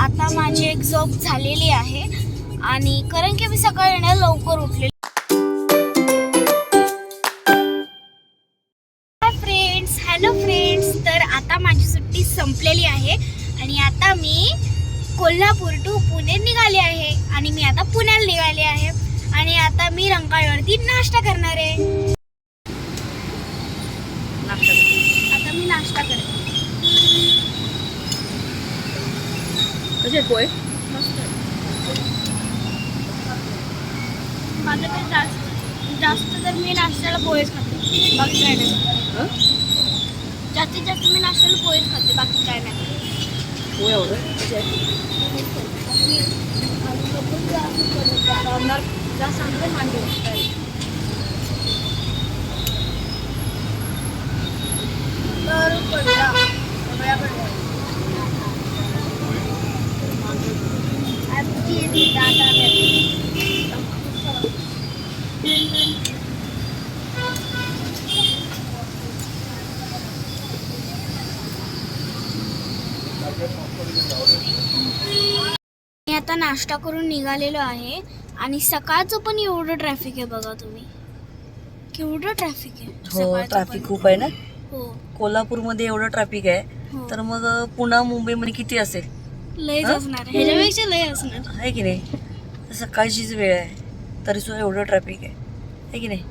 आता माझी एक झोप झालेली आहे आणि कारण की मी सकाळी ना लवकर उठले फ्रेंड्स हॅलो फ्रेंड्स तर आता माझी सुट्टी संपलेली आहे आणि आता मी कोल्हापूर टू पुणे निघाले आहे आणि मी आता पुण्याला निघाले आहे आणि आता मी रंकाळवरती नाश्ता करणार आहे. आता मी नाश्ता करते. कसे जास्त जास्त तर मी नाश्त्याला पोहेच खाते. बाकी काय नाही. जास्तीत जास्त मी नाश्त्याला पोहेच खाते बाकी काय नाही. पोय एवढं? कसे मांडे तर पडला सगळ्या पडल्या आजची दादा मी आता नाश्ता करून निघालेलो आहे आणि सकाळचं पण एवढं ट्रॅफिक आहे बघा तुम्ही. केवढं ट्रॅफिक आहे? हो सकाळचं ट्रॅफिक पण. खूप आहे ना? हो. कोल्हापूरमध्ये एवढं ट्रॅफिक आहे. हो. तर मग पुन्हा मुंबईमध्ये किती असेल? लयच हा? असणार. ह्याच्यापेक्षा लय असणार. आहे की नाही? सकाळचीच वेळ आहे. तरी सुद्धा एवढं ट्रॅफिक आहे. आहे की नाही?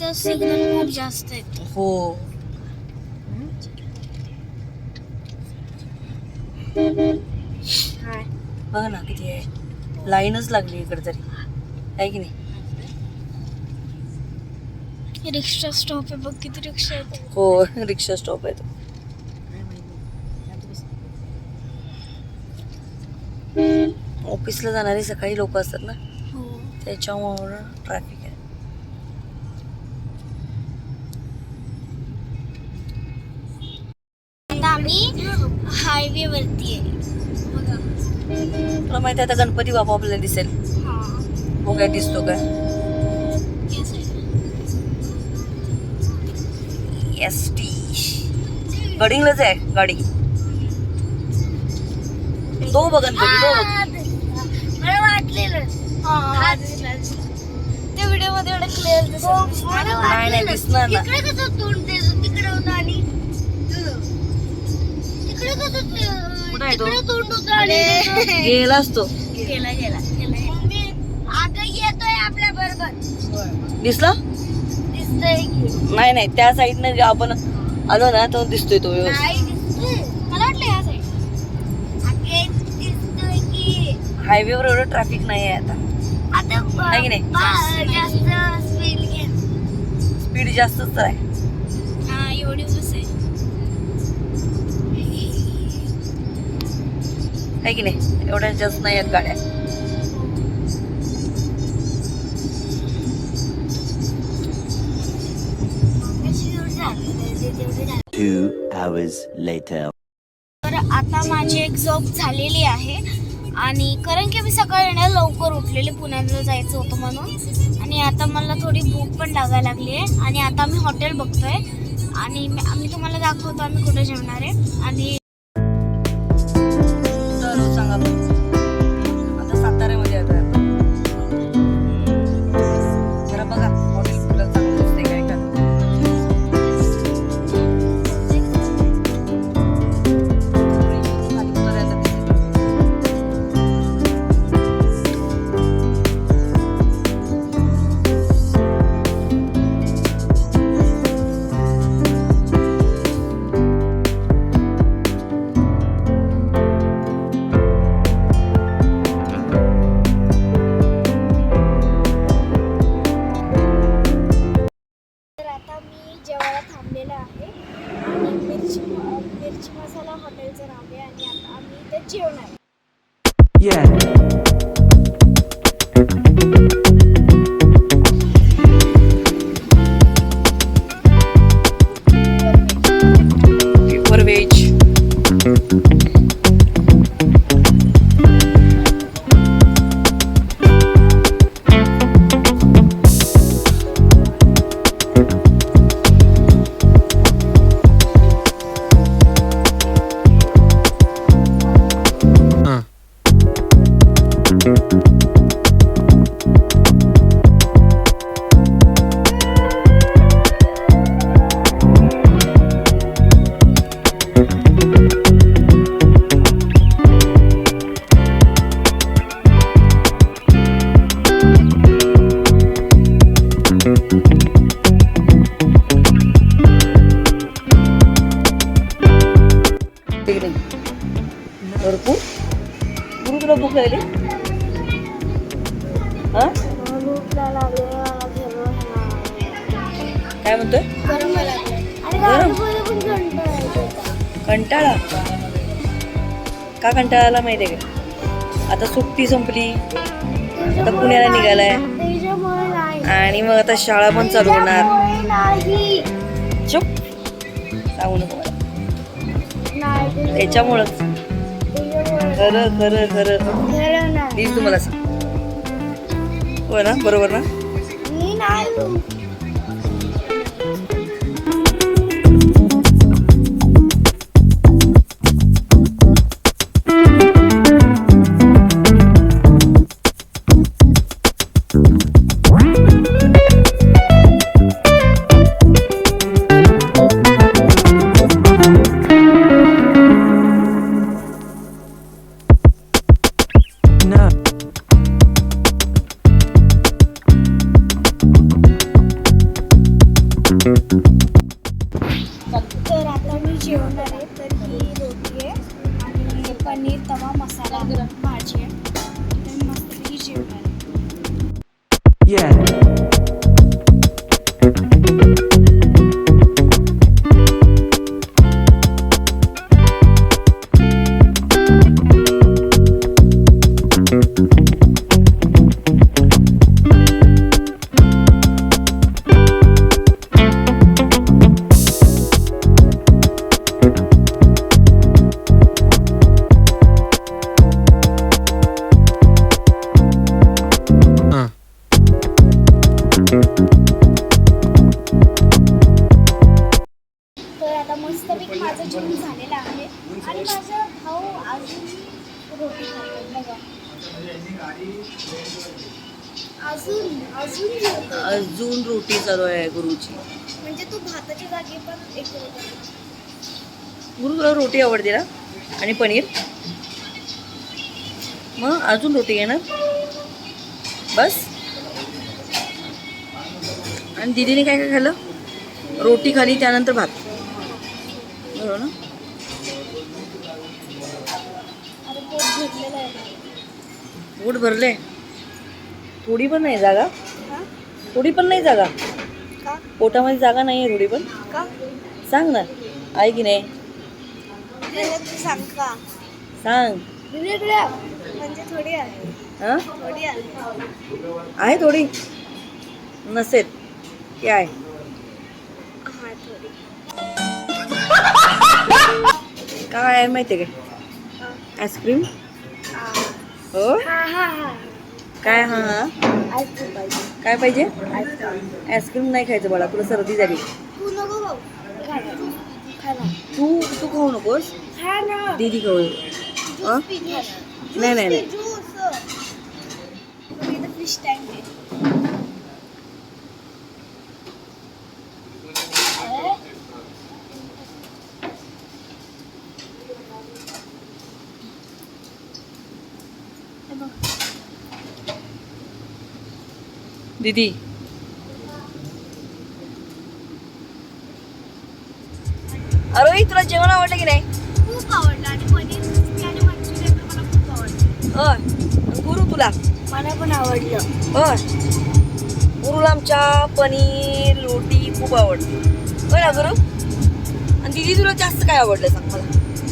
तर सिग्नल खूप जास्त आहेत. हो. बघ ना किती आहे. लाईनच लागली इकडे तरी. आहे की नाही? रिक्षा स्टॉप आहे. बघ किती रिक्षा आहेत. हो रिक्षा स्टॉप आहे तो ऑफिसला जाणारी सकाळी लोक असतात ना? हो. त्याच्यामुळं ट्रॅफिक आहे. आता आम्ही हायवे वरती आहे. बघा तुला माहिती आहे आता गणपती बाबा आपल्याला दिसेल. हा. हो काय दिसतो का? एस टी गडिंगलाच आहे गाडी. तो बघ गणपती तो बघ मला वाटलेलं. त्या व्हिडिओमध्ये एवढं क्लिअर दिसत नाही. नाही दिसणार ना तिकडे कसं तोंड त्याचं तिकडे होतं आणि तिकडे कसं कुठं आहे तो? तिकडे तोंड होतं आणि गेलाच तो. गेला गेला आता येतोय आपल्या बरोबर. दिसला? नाही नाही त्या साईडनं आपण आलो ना तो दिसतोय तो व्यवस्थित. नाही दिसतोय. मला वाटलं ह्या साईड अगे दिसतोय की. हायवेवर एवढं ट्रॅफिक नाही आहे आता. की नाही? स्पीड जास्तच तर आहे की नाही? एवढ्या जास्त नाही आहेत गाड्या. कशी एवढी झाली? तेवढी झाली. Two hours later. तर आता माझी एक झोप झालेली आहे आणि कारण की मी सकाळी ना लवकर उठलेले पुण्याला जायचं होतं म्हणून आणि आता मला थोडी भूक पण लागायला लागली आहे आणि आता मी हॉटेल बघतोय आणि मी- आम्ही तुम्हाला दाखवतो आम्ही कुठे जेवणार आहे आणि आणलेलं आहे. आणि मिरची मिरची मसाला हॉटेलचं नाव आहे आणि आता आम्ही इथे जेवणार काय म्हणतोय? गरम. गरम? कंटाळा. का कंटाळा आला माहितीये का? आता सुट्टी संपली. आता पुण्याला निघालाय. आणि मग आता शाळा पण चालू होणार. चुप. सांगू नको मला त्याच्यामुळंच खरं खरं खरं. तुम्हाला सांग. हो ना? बरोबर ना? Yeah. रोटी चालू आहे गुरुची. म्हणजे तू जागी पण एक. गुरु तुला रोटी आवडते ना? आणि पनीर? मग अजून रोटी ना बस. आणि दिदीने काय काय खाल्लं? रोटी खाली त्यानंतर भात. बरोबर ना. पोट भरले थोडी पण नाही जागा. थोडी पण नाही जागा. का? पोटामध्ये जागा नाही आहे थोडी पण. का? सांग ना. आहे की नाही? तू सांग का? सांग. वेगळ्या. म्हणजे थोडी आहे. हां? थोडी आहे. आहे थोडी. नसेल. की आहे? हा थोडी. काय आहे माहिती आहे. काय आईस्क्रीम. हो? हा हा हा. काय हा? हा काय पाहिजे? आईस्क्रीम नाही खायचं बाळा तुला सर्दी झाली. तू तू खाऊ नकोस? दीदी खाऊ. नाही, नाही, ज्यूस नाही. पी, ज्यूस तुम्ही इथं फिश टँक आहे अरे, हे बघ. दीदी. अरे तुला जेवण आवडलं की नाही? खूप आवडलं आणि पनीर आणि मंचुरियन तर मला खूप आवडलं अ गुरु तुला? मला पण आवडलं. अ गुरुला आमच्या पनीर रोटी खूप आवडते. होय ना गुरु? आणि दीदी तुला जास्त काय आवडलं सांग मला?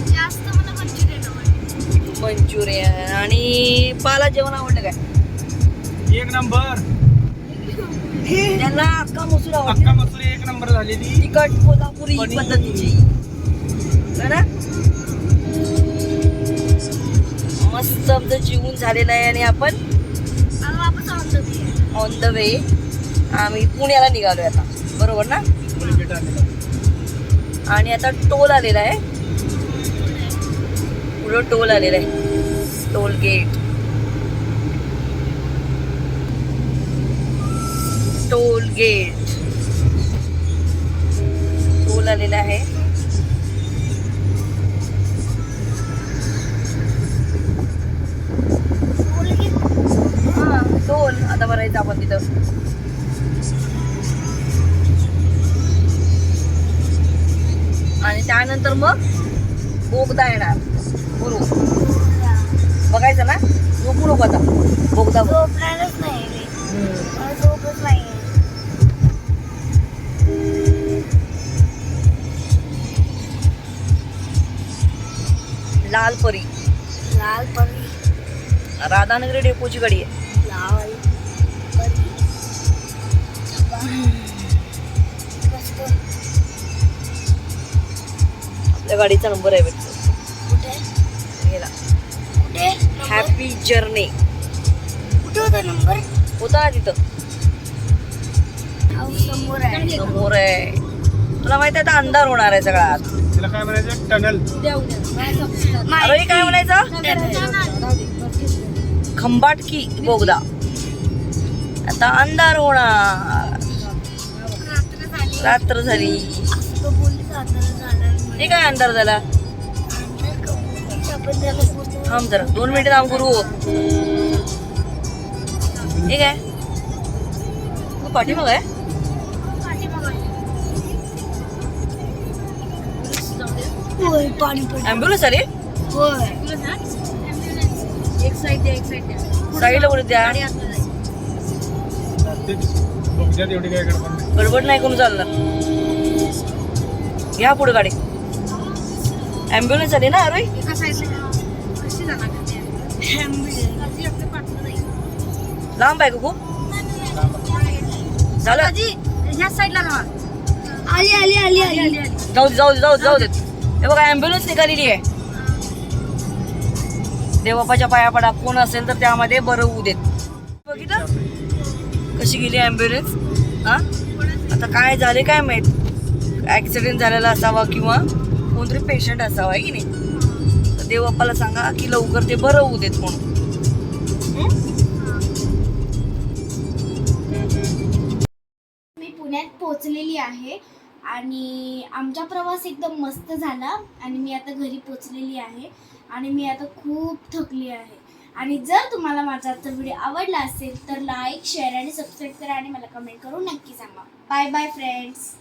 जास्त मला मंचुरियन आवडलं. मंचुरियन आणि पाला जेवण आवडलं काय? एक नंबर. त्यांना अक्का मसूर आवडते. अक्का मसूर एक नंबर झालेली. तिखट कोल्हापुरी पनीर. पद्धतीची. है ना मस्त आमचं जेवण झालेलं आहे आणि आपण आता वापस on the way on the way आम्ही पुण्याला निघालोय आता. बरोबर ना? आणि आता टोल आलेला आहे. पुढं टोल आलेला आहे. Toll gate. Toll gate. Toll आलेला आहे. हा टोल. आता भरायचं आपण तिथं. आणि त्यानंतर मग बोगदा येणार. गुरु बघायचं ना? गुरु बघा आता. बोगदा. लाल परी लाल परी राधानगरी डेपोची गाडी आहे. लाल. आपल्या गाडीचा नंबर आहे भेटतो? हॅपी जर्नी कुठे? होता नंबर? होता ना तिथं समोर आहे. तुला माहिती आहे आता अंधार होणार आहे सगळा आज. तिला काय म्हणायचं? टनल. अरे काय म्हणायचं? खंबाटकी बोगदा. आता अंधार होणार. रात्र झाली. हे काय अंधार झाला? थांब जरा दोन मिनिटं थांब गुरु. हे काय? तू पाठीमाग आहे? होय पाणी पडलं. ॲम्ब्युलन्स आली? होय. साईडला कुठे द्या? बघण्यात एवढी काय गडबड नाही. गडबड नाही करून चालणार घ्या पुढे गाडी. ॲम्ब्युलन्स आली ना अरे लांब आहे का खूप? झालं? आली आली आली आली. जाऊ दे जाऊ दे जाऊ दे जाऊ देत हे बघा ॲम्ब्युलन्स निघालेली आहे. देवबापाच्या पाया पडा कोण असेल तर त्यामध्ये बरं होऊ देत. बघितलं? कशी गेली ॲम्ब्युलन्स हा? आता काय झाले काय माहीत? ॲक्सिडेंट झालेला असावा किंवा कोणतरी पेशंट असावा की नाही? तर देवबापाला सांगा की लवकर ते बरं होऊ देत म्हणून. मी पुण्यात पोचलेली आहे. आणि आमचा प्रवास एकदम मस्त झाला आणि मी आता घरी पोचलेली आहे आणि मी आता खूप थकली आहे. आणि जर तुम्हाला माझा आजचा व्हिडिओ आवडला असेल तर लाईक शेअर आणि सबस्क्राईब करा आणि मला कमेंट करून नक्की सांगा. Bye bye friends